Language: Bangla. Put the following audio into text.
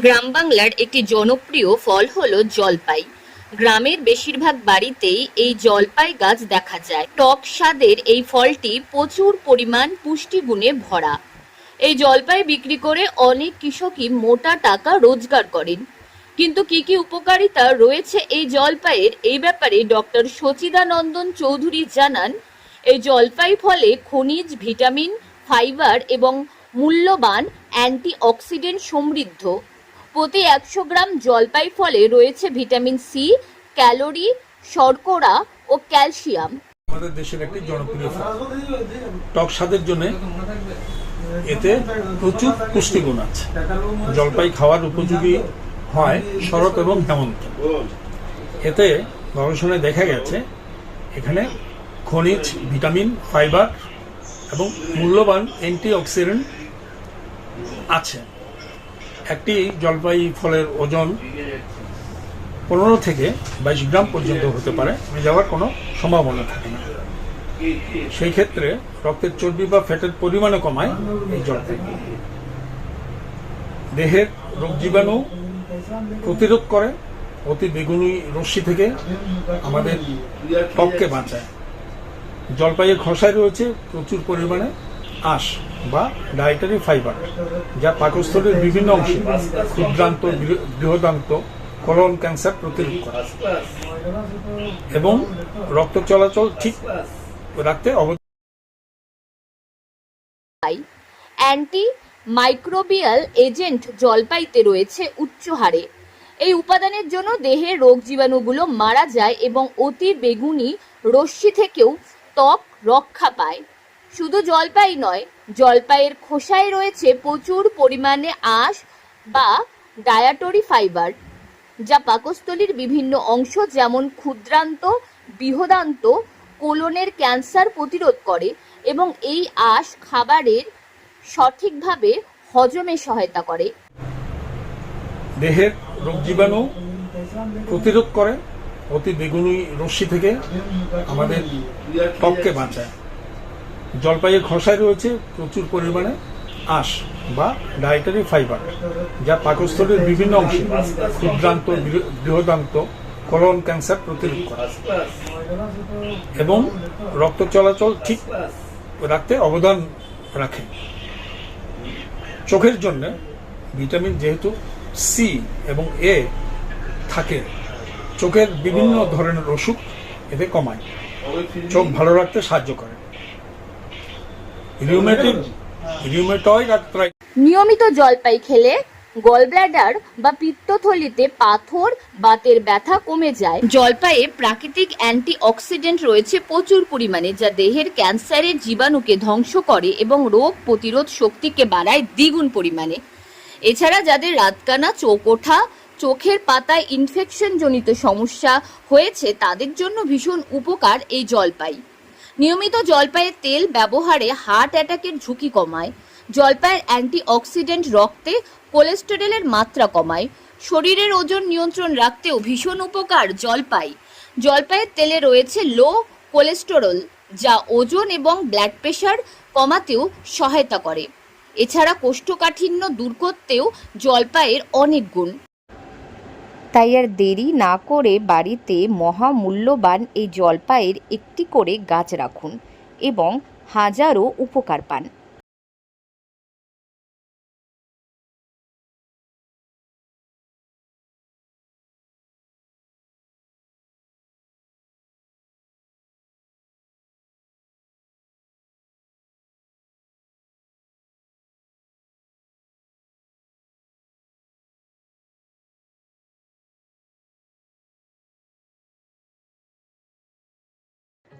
গ্রাম বাংলার একটি জনপ্রিয় ফল হলো জলপাই। গ্রামের বেশিরভাগ বাড়িতেই এই জলপাই গাছ দেখা যায়। টক স্বাদের এই ফলটি প্রচুর পরিমাণ পুষ্টিগুণে ভরা। এই জলপাই বিক্রি করে অনেক কৃষকই মোটা টাকা রোজগার করেন। কিন্তু কি কি উপকারিতা রয়েছে এই জলপাইয়ের? এই ব্যাপারে ডক্টর সচিদানন্দন চৌধুরী জানান, এই জলপাই ফলে খনিজ, ভিটামিন, ফাইবার এবং মূল্যবান অ্যান্টিঅক্সিডেন্ট সমৃদ্ধ। প্রতি একশো গ্রাম জলপাই ফলে রয়েছে ভিটামিন সি, ক্যালোরি, শর্করা ও ক্যালসিয়াম। আমাদের দেশের একটি জনপ্রিয় ফল টক স্বাদের জন্য এতে প্রচুর পুষ্টিগুণ আছে। জলপাই খাওয়ার উপযোগী হয় শরৎ এবং হেমন্ত। এতে গবেষণায় দেখা গেছে, এখানে খনিজ, ভিটামিন, ফাইবার এবং মূল্যবান অ্যান্টিঅক্সিডেন্ট আছে। একটি জলপাই ফলের ওজন পনেরো থেকে বাইশ গ্রাম পর্যন্ত হতে পারে যাওয়ার কোনো সম্ভাবনা থাকে না। সেই ক্ষেত্রে রক্তের চর্বি বা ফ্যাটের পরিমাণও কমায় এই জলপাই দেহের রোগ জীবাণু প্রতিরোধ করে, অতি বেগুনি রশ্মি থেকে আমাদের ত্বককে বাঁচায়। জলপাইয়ের খসায় রয়েছে প্রচুর পরিমাণে আঁশ বা ডায়েটারি ফাইবার যা পাকস্থলীর বিভিন্ন অংশে ক্ষুদ্রান্ত, বৃহ- বৃহদান্ত কলন ক্যান্সার প্রতিরোধ করে এবং রক্ত চলাচল ঠিক রাখতে অ্যান্টি মাইক্রোবিয়াল এজেন্ট জলপাইতে রয়েছে উচ্চ হারে। এই উপাদানের জন্য দেহের রোগ জীবাণুগুলো মারা যায় এবং অতি বেগুনি রশ্মি থেকেও ত্বক রক্ষা পায়। শুধু জলপাই নয়, জলপাইয়ের খোসায় রয়েছে প্রচুর পরিমাণে আঁশ বা ডায়াটরি ফাইবার, যা পাকস্থলীর বিভিন্ন অংশ যেমন ক্ষুদ্রান্ত, বৃহদান্ত, কোলনের ক্যান্সার প্রতিরোধ করে এবং এই আঁশ খাবারের সঠিকভাবে হজমে সহায়তা করে। দেহের রোগ জীবাণু প্রতিরোধ করে, অতি বেগুনি রশ্মি থেকে আমাদের ত্বককে বাঁচায়। জলপাইয়ের খসায় রয়েছে প্রচুর পরিমাণে আঁশ বা ডায়েটারি ফাইবার যা পাকস্থলীর বিভিন্ন অংশে ক্ষুদ্রান্ত বৃহদান্ত কলন ক্যান্সার প্রতিরোধ করে এবং রক্ত চলাচল ঠিক রাখতে অবদান রাখে। চোখের জন্য ভিটামিন যেহেতু সি এবং এ থাকে, চোখের বিভিন্ন ধরনের অসুখ এতে কমায়। চোখ ভালো রাখতে সাহায্য করে। রিউমেটিক রিউমেটয়েড আর্থ্রাইটিস নিয়মিত জলপাই খেলে গলব্লাডার বা পিত্তথলিতে পাথর বাতের ব্যথা কমে যায়। জলপাইয়ে প্রাকৃতিক অ্যান্টি অক্সিডেন্ট রয়েছে প্রচুর পরিমাণে যা দেহের ক্যান্সারের জীবাণুকে ধ্বংস করে এবং রোগ প্রতিরোধ শক্তিকে বাড়ায় দ্বিগুণ পরিমাণে। এছাড়া যাদের রাতকানা চোখ ওঠা চোখের পাতায় ইনফেকশন জনিত সমস্যা হয়েছে তাদের জন্য ভীষণ উপকার এই জলপাই। নিয়মিত জলপাইয়ের তেল ব্যবহারে হার্ট অ্যাটাকের ঝুঁকি কমায়, জলপাইয়ের অ্যান্টিঅক্সিডেন্ট রক্তে কোলেস্টেরলের মাত্রা কমায়, শরীরের ওজন নিয়ন্ত্রণ রাখতেও ভীষণ উপকার জলপাই। জলপাইয়ের তেলে রয়েছে লো কোলেস্টেরল, যা ওজন এবং ব্লাড প্রেশার কমাতেও সহায়তা করে। এছাড়া কোষ্ঠকাঠিন্য দূর করতেও জলপাইয়ের অনেক গুণ। তাই আর দেরি না করে বাড়িতে মহামূল্যবান এই জলপাইয়ের একটি করে গাছ রাখুন এবং হাজারো উপকার পান।